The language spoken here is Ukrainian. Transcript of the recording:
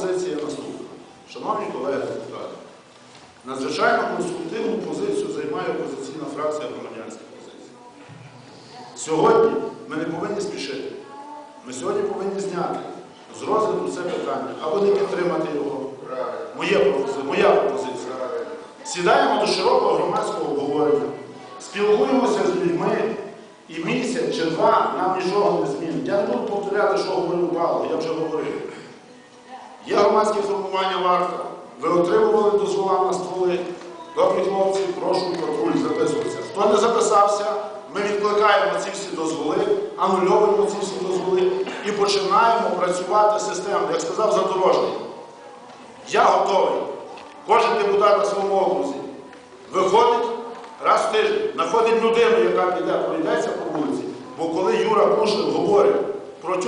позиція наступна. Шановні колеги депутати, надзвичайно конструктивну позицію займає опозиційна фракція громадянська позиція. Сьогодні ми не повинні спішити. Ми сьогодні повинні зняти з розгляду це питання або не підтримати його. Пропозиція. Моя пропозиція. Сідаємо до широкого громадського обговорення, спілкуємося з людьми, і місяць чи два нам нічого не змінить. Я не буду повторяти, що говорив Павло, я вже говорив. Є громадське формування варта. Ви отримували дозвола на стволи. Добрі хлопці, прошу патруль записуватися. Хто не записався, ми відкликаємо ці всі дозволи, анульовуємо ці всі дозволи і починаємо працювати системно. Як сказав задорожний, я готовий. Кожен депутат на своєму окрузі виходить раз в тиждень, знаходить людину, яка піде, пройдеться по вулиці. Бо коли Юра Кушлев говорить,